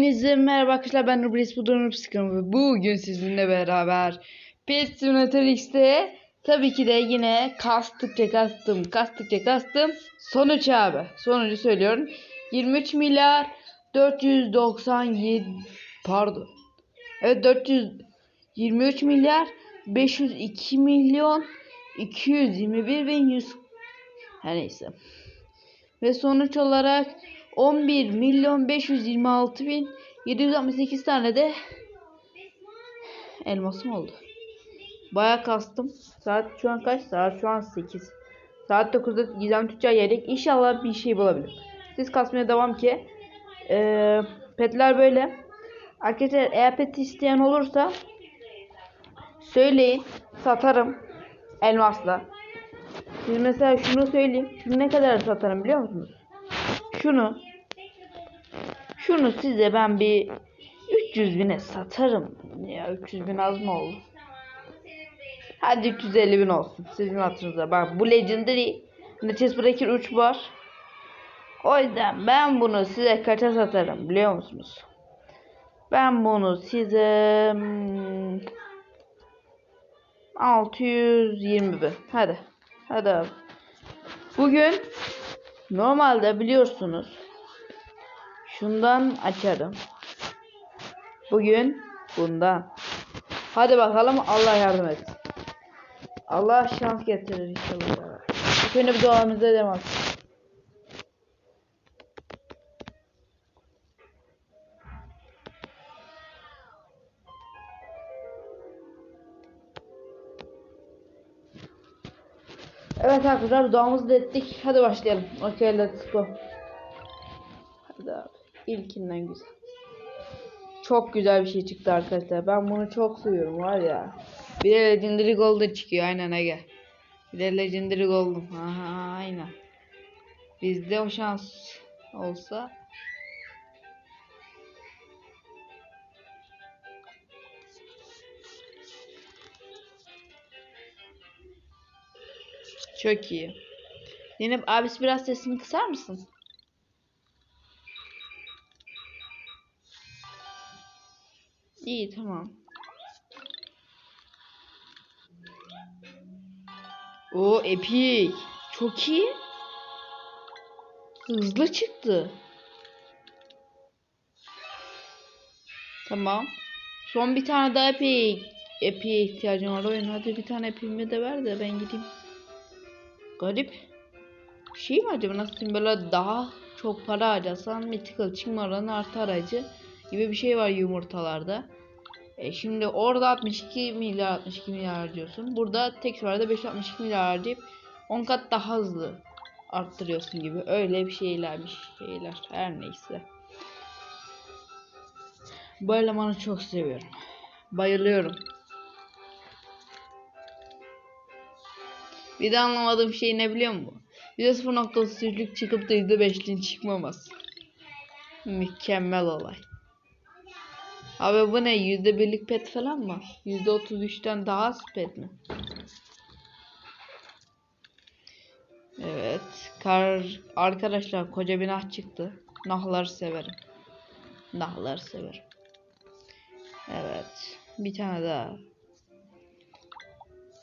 Hepinize merhaba arkadaşlar ben Rubris Budur'un Psikom ve bugün sizinle beraber Pet Simulator X'te tabii ki de yine kastıkça kastım kastıkça kastım. Sonuç abi sonucu söylüyorum. 23 milyar 497 pardon. Evet 423 milyar 502 milyon 221 bin 100 her neyse. Ve sonuç olarak 11 milyon 526 bin 768 tane de elmasım oldu. Baya kastım. Saat şu an kaç? Saat şu an 8. Saat 9'da Gizem Tüccar yedik. İnşallah bir şey bulabilirim. Siz kasmaya devam ki. Ee, petler böyle. Arkadaşlar eğer pet isteyen olursa söyleyin. Satarım. Elmasla. Siz mesela şunu söyleyeyim. Şunu ne kadar satarım biliyor musunuz? Şunu şunu size ben bir 300 bine satarım. Ya 300 bin az mı oldu? Hadi 350 bin olsun. Sizin hatırınıza. Bak bu Legendary Nefes Breaker 3 var. O yüzden ben bunu size kaça satarım biliyor musunuz? Ben bunu size hmm, 620 bin. Hadi. Hadi abi. Bugün normalde biliyorsunuz şundan açarım. Bugün bundan. Hadi bakalım Allah yardım etsin. Allah şans getirir inşallah. İlk önce bir duamızı abi. Evet arkadaşlar duamızı da ettik. Hadi başlayalım. Okay let's go. İlkinden güzel. Çok güzel bir şey çıktı arkadaşlar. Ben bunu çok seviyorum var ya. Bir de Legendary Golden çıkıyor aynen Ege. Bir de Legendary Golden. Aha aynen. Bizde o şans olsa. Çok iyi. Zeynep abisi biraz sesini kısar mısın? İyi tamam. O epik. Çok iyi. Hızlı çıktı. Tamam. Son bir tane daha epik. Epik'e ihtiyacım var oyun. Hadi bir tane epikimi de ver de ben gideyim. Garip. Şey mi acaba nasıl diyeyim böyle daha çok para harcasan mythical çıkma oranı artar acı gibi bir şey var yumurtalarda. E şimdi orada 62 milyar 62 milyar harcıyorsun. Burada tek seferde 562 milyar harcayıp 10 kat daha hızlı arttırıyorsun gibi. Öyle bir şeylermiş şeyler. Her neyse. Bu elemanı çok seviyorum. Bayılıyorum. Bir de anlamadığım şey ne biliyor musun? %0.33'lük çıkıp da %5'liğin çıkmaması. Mükemmel olay. Abi bu ne? Yüzde birlik pet falan mı? Yüzde otuz üçten daha az pet mi? Evet. Kar arkadaşlar koca bir çıktı. Nahları severim. Nahları severim. Evet. Bir tane daha.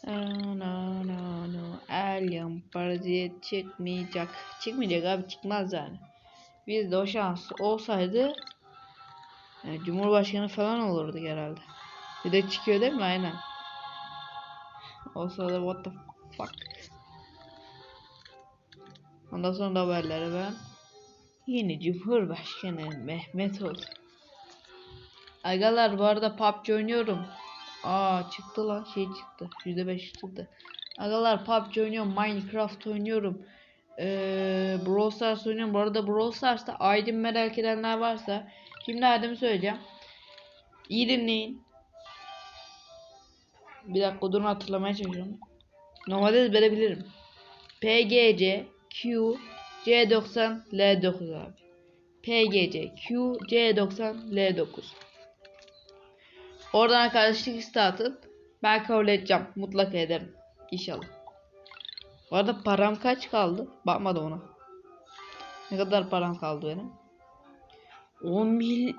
No no no. Alien parazit çıkmayacak. Çıkmayacak abi çıkmaz yani. Bizde o şans olsaydı yani Cumhurbaşkanı falan olurdu herhalde. Bir de çıkıyor değil mi? Aynen. Olsa da what the fuck. Ondan sonra da haberleri ben. Yeni Cumhurbaşkanı Mehmet oldu. Agalar bu arada PUBG oynuyorum. Aa çıktı lan şey çıktı. %5 çıktı. Agalar PUBG oynuyorum. Minecraft oynuyorum. Ee, Brawl Stars oynuyorum. Bu arada Brawl Stars'ta Aydın merak edenler varsa Şimdi adımı söyleyeceğim. İyi dinleyin. Bir dakika durun hatırlamaya çalışıyorum. Normalde verebilirim. PGC Q C90 L9 abi. PGC Q C90 L9. Oradan arkadaşlık istatın. Ben kabul edeceğim. Mutlaka ederim. İnşallah. Bu arada param kaç kaldı? Bakmadım ona. Ne kadar param kaldı benim? 10 mil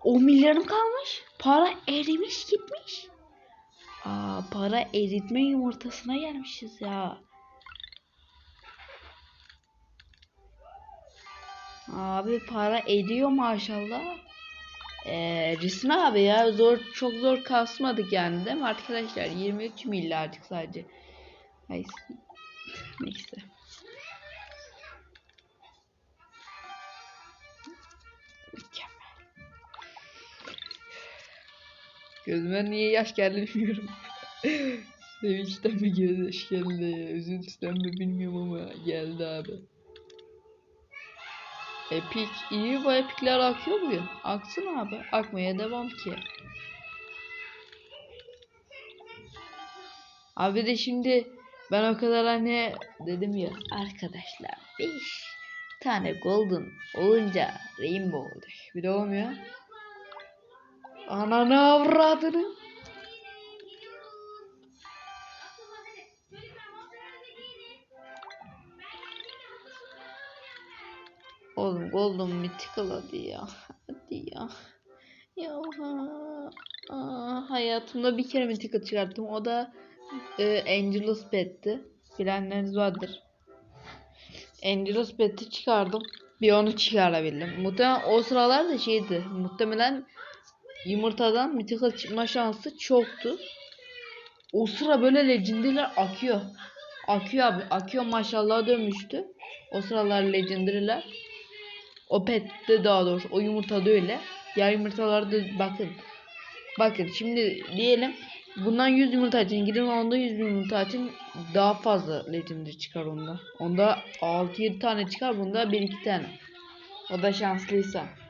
10 milyarım kalmış. Para erimiş gitmiş. Aa para eritme yumurtasına gelmişiz ya. Abi para ediyor maşallah. Ee, Risin abi ya zor çok zor kasmadık yani değil mi arkadaşlar? 23 milyarcık sadece. Neyse. Neyse. Gözüme niye yaş geldi bilmiyorum. Sevinçten mi göz yaş geldi, üzüntüden mi bilmiyorum ama geldi abi. Epik, iyi bu epikler akıyor bugün. Aksın abi, akmaya devam ki. Abi de şimdi ben o kadar hani dedim ya arkadaşlar 5 tane golden olunca rainbow oldu. Bir de olmuyor. Ananı avradını. Oğlum golden mythical hadi ya. Hadi ya. Ya ha. Aa, hayatımda bir kere mythical çıkarttım. O da e, Angelus Pet'ti. Bilenleriniz vardır. Angelus Pet'i çıkardım. Bir onu çıkarabildim. Muhtemelen o sıralar da şeydi. Muhtemelen yumurtadan mythical çıkma şansı çoktu. O sıra böyle legendary'ler akıyor. Akıyor abi. Akıyor maşallah dönmüştü. O sıralar legendary'ler. O pette daha doğrusu. O yumurtada öyle. Diğer yumurtalarda bakın. Bakın şimdi diyelim bundan 100 yumurta açın. Gidin onda 100 yumurta açın. Daha fazla legendary çıkar onda. Onda 6-7 tane çıkar. Bunda 1-2 tane. O da şanslıysa.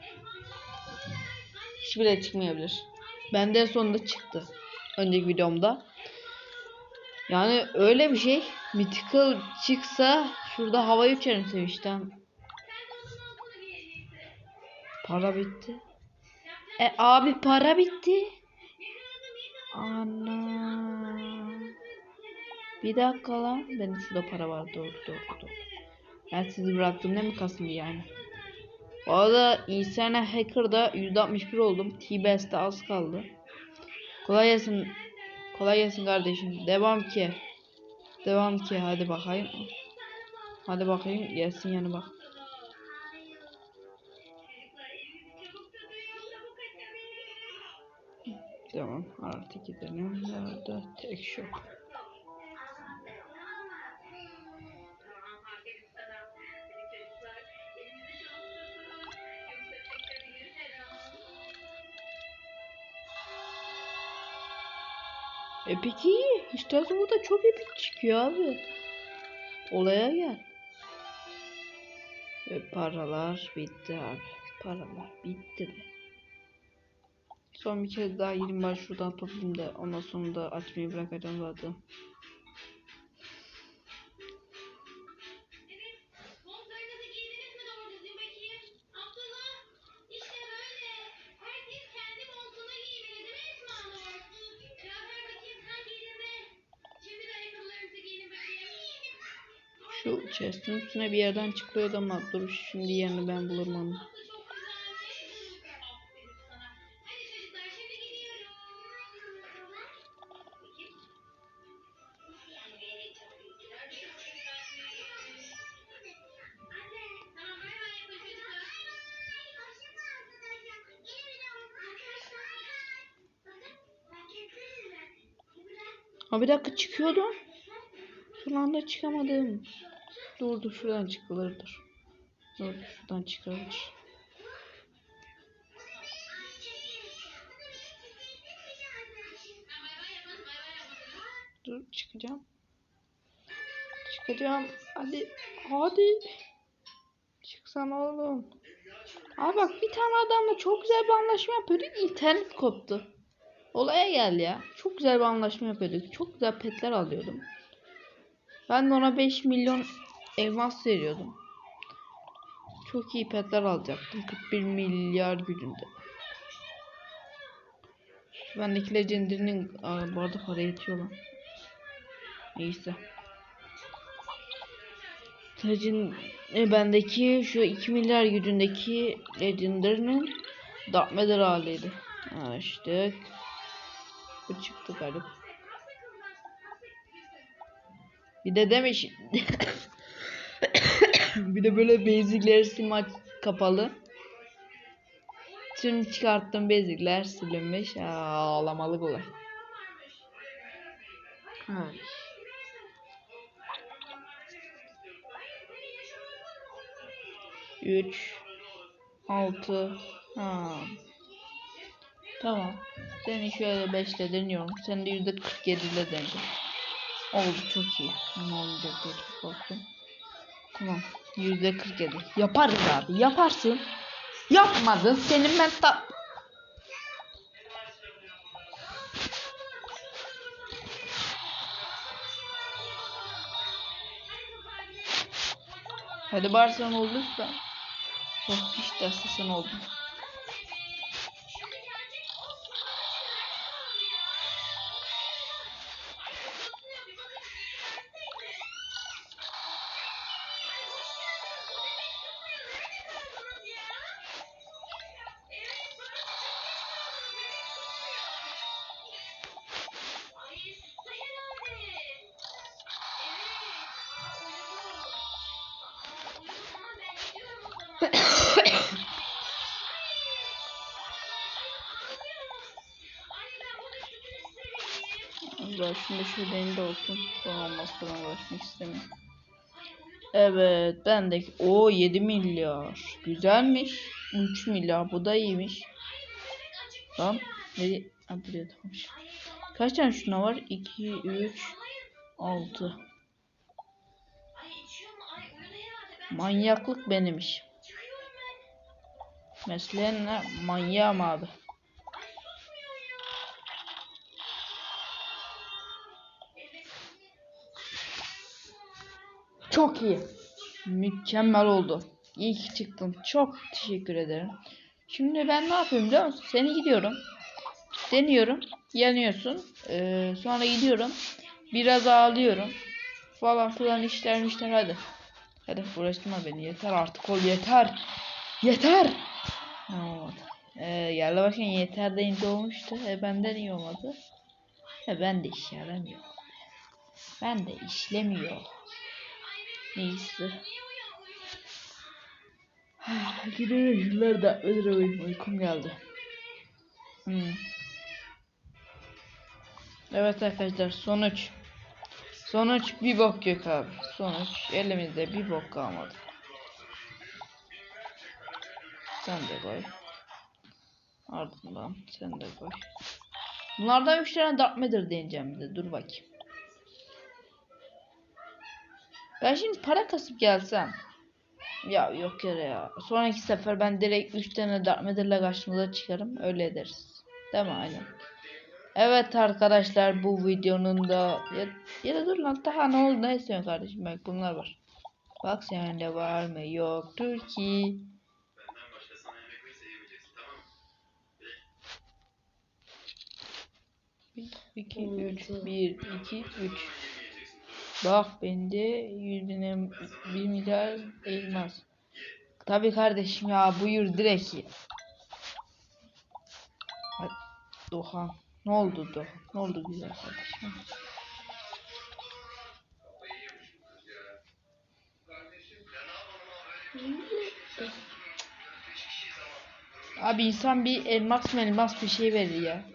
Hiç bile çıkmayabilir. Bende en sonunda çıktı. Önceki videomda. Yani öyle bir şey. Mythical çıksa şurada havayı uçarım sevinçten. Para bitti. E abi para bitti. Ana. Bir dakika lan. Benim şurada para var. Doğru doğru doğru. Ben sizi bıraktım değil mi Kasım yani? Bu arada insana hacker'da %61 oldum. T-Best'te az kaldı. Kolay gelsin. Kolay gelsin kardeşim. Devam ki. Devam ki. Hadi bakayım. Hadi bakayım. Gelsin yani bak. Tamam. Artık gidelim. Nerede? Tek şok. Epik iyi. İşte burada çok epik çıkıyor abi. Olaya gel. Ve paralar bitti abi. Paralar bitti be. Son bir kez daha 20 var şuradan toplayayım da ondan sonra da açmayı bırakacağım zaten. Şu chest'in üstüne bir yerden çıkıyordu ama dur şimdi yerini ben bulurum onu. Ha bir dakika çıkıyordum. Son anda çıkamadım. Dur dur şuradan çıkılır dur. Dur şuradan çıkılır. Dur çıkacağım. Çıkacağım. Hadi. Hadi. Çıksana oğlum. Abi bak bir tane adamla çok güzel bir anlaşma yapıyorduk. İnternet koptu. Olaya gel ya. Çok güzel bir anlaşma yapıyorduk. Çok güzel petler alıyordum. Ben de ona 5 milyon elmas veriyordum. Çok iyi petler alacaktım. 41 milyar gücünde. Bendeki legendary'nin Aa, bu arada para yetiyor lan. Neyse. Legend e, bendeki şu 2 milyar gücündeki legendary'nin Darth Vader haliydi. Açtık. Bu çıktı garip. Bir de demiş. bir de böyle basic'ler silmek kapalı. Tüm çıkarttığım basic'ler silinmiş. Aa, ağlamalık olay. Ay. Üç. Altı. Ha. Tamam. Seni şöyle 5 ile deniyorum. Sen de yüzde 47 ile denedin. Oldu çok iyi. Ne olacak diye korktum. Tamam. Yüzde 47. Yaparız abi. Yaparsın. Yapmadın. Senin ben ta... Hadi Barcelona olursa. Oh hiç de sen oldun. Şimdi şöyle elinde olsun. Sonra olmazsa ben uğraşmak istemiyorum. Evet ben de o 7 milyar. Güzelmiş. 3 milyar bu da iyiymiş. Tamam. Ne ha, buraya. Kaç tane şuna var? 2 3 6. Manyaklık benim iş. Mesleğin ne? Manyağım abi. Çok iyi. Mükemmel oldu. İyi ki çıktın. Çok teşekkür ederim. Şimdi ben ne yapıyorum biliyor musun? Seni gidiyorum. Deniyorum. Yanıyorsun. Ee, sonra gidiyorum. Biraz ağlıyorum. Falan filan işler işler hadi. Hadi uğraştırma beni. Yeter artık ol yeter. Yeter. Ee, geldi bakın yeter deyince olmuştu. E benden iyi olmadı. E ben de iş yaramıyor. Ben de işlemiyor. Neyse. Gidelim şunları da öldüreyim. Uykum geldi. Hmm. Evet arkadaşlar sonuç. Sonuç bir bok yok abi. Sonuç elimizde bir bok kalmadı. Sen de koy. Ardından sen de koy. Bunlardan 3 tane Dark Matter deneyeceğim bir de. Dur bakayım. Ben şimdi para kasıp gelsem. Ya yok yere ya. Sonraki sefer ben direkt 3 tane Dark Matter'la karşımıza çıkarım. Öyle ederiz. Değil mi? Aynen. Evet arkadaşlar bu videonun da ya, ya da dur lan daha ne oldu ne istiyorsun kardeşim bak bunlar var. Bak sende var mı yoktur ki. Benden başka sana yemek verirse yemeyeceksin Bak bende 100 bine 1 milyar elmas. Tabi kardeşim ya buyur direkt Doğan. Ne oldu Doğan? Ne oldu güzel kardeşim? Abi insan bir elmas elmas bir şey verir ya.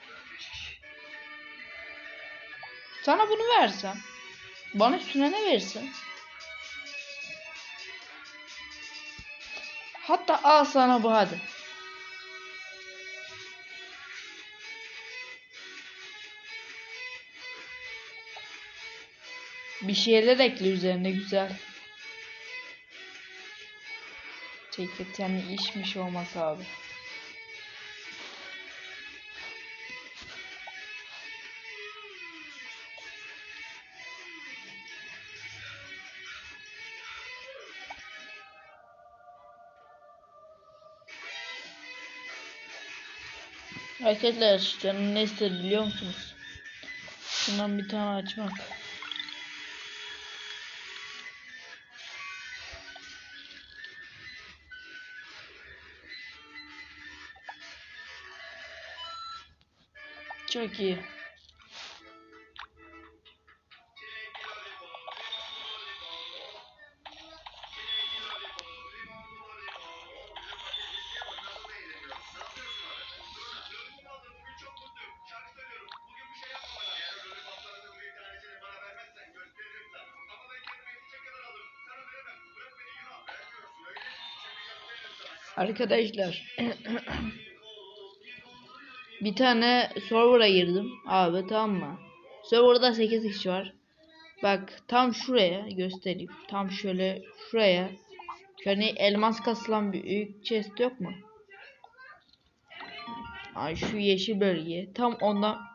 Dört beş kişi. Sana bunu versem. Bana üstüne ne verirsin? Hatta al sana bu hadi. Bir şeyler ekle üzerine güzel. Ceket yani işmiş olmaz abi. Arkadaşlar canım ne istedi biliyor musunuz? Şundan bir tane açmak. Çok iyi. Arkadaşlar bir tane server'a girdim abi tamam mı? Server'da 8 kişi var. Bak tam şuraya göstereyim. Tam şöyle şuraya. Hani elmas kasılan büyük chest yok mu? Ay şu yeşil bölge. Tam ondan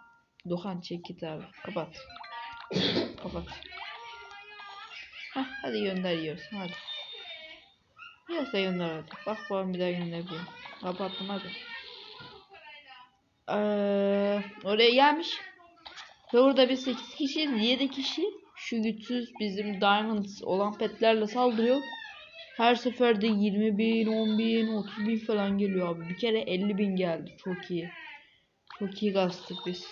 Dokan çek git abi. Kapat. Kapat. Hah, hadi gönder yiyorsun hadi. Yiyorsa gönder hadi. Bak bakalım bir daha gönderebilirim. Kapattım hadi. Ee, oraya gelmiş. Ve orada biz 8 kişiyiz. 7 kişi şu güçsüz bizim diamonds olan petlerle saldırıyor. Her seferde 20 bin, 10 bin, 30 bin falan geliyor abi. Bir kere 50 bin geldi. Çok iyi. Çok iyi kastık biz.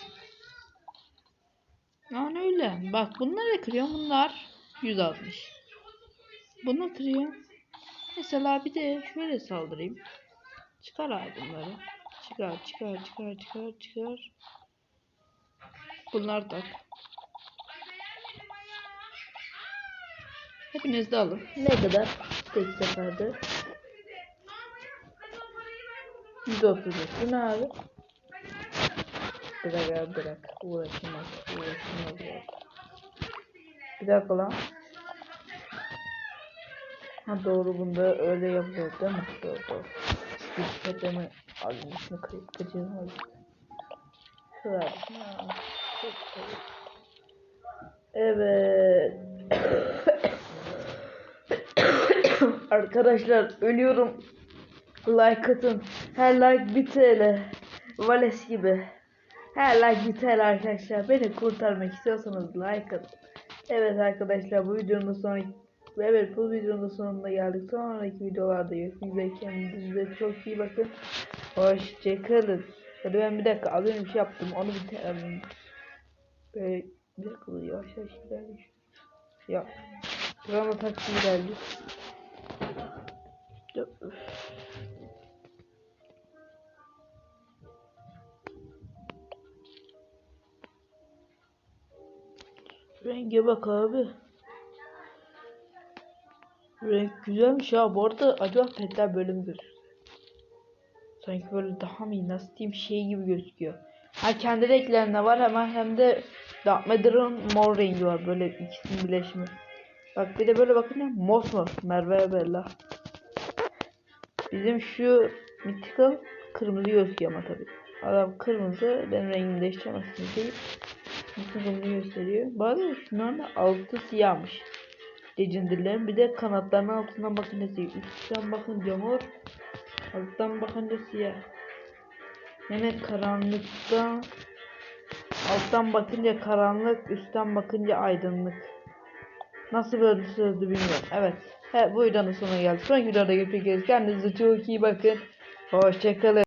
Yani öyle. Bak bunları kırıyor. Bunlar 160. Bunu kırıyor. Mesela bir de şöyle saldırayım. Çıkar abi bunları. Çıkar, çıkar, çıkar, çıkar, çıkar. Bunlar tak. Hepiniz de alın. Ne kadar? Tek seferde. 135. Bu ne abi? Bırak abi bırak. Uğraşılmaz. Uğraşılmaz. Bir dakika lan. Ha doğru bunda öyle yapılıyor değil mi? Doğru doğru. Alayım. Şunu kırıp çok güzel. Evet. Arkadaşlar ölüyorum. Like atın. Her like 1 TL. Vales gibi. Her like 1 TL arkadaşlar. Beni kurtarmak istiyorsanız like atın. Evet arkadaşlar bu videonun sonraki Evet bu videonun sonuna geldik. Sonraki videolarda görüşmek üzere. Kendinize çok iyi bakın. Hoşçakalın. Hadi ben bir dakika az önce bir şey yaptım. Onu bitirelim. Böyle bir dakika yavaş yavaş ilerliyor. Ya. Buranın taksi. Dur. Renge bak abi. Renk güzelmiş ya. Bu arada acaba petler böyle mi gözüküyor? Sanki böyle daha mı nasıl diyeyim şey gibi gözüküyor. Ha kendi renklerinde var hemen hem de Dark Matter'ın mor rengi var. Böyle ikisinin birleşimi. Bak bir de böyle bakınca mosmor. Merve Bella. Bizim şu Mythical kırmızı gözüküyor ama tabii. Adam kırmızı benim rengimi değiştiremezsin deyip kırmızı gösteriyor. Bazı şunların da altı siyahmış. Legendary'lerin bir de kanatlarının altından bakınca siyah. Üstten bakınca mor. Alttan bakınca siyah. Yani karanlıkta alttan bakınca karanlık, üstten bakınca aydınlık. Nasıl böyle sözdü bilmiyorum. Evet. He, bu videonun sonuna geldik. Sonraki videoda görüşmek üzere. Kendinize çok iyi bakın. Hoşçakalın.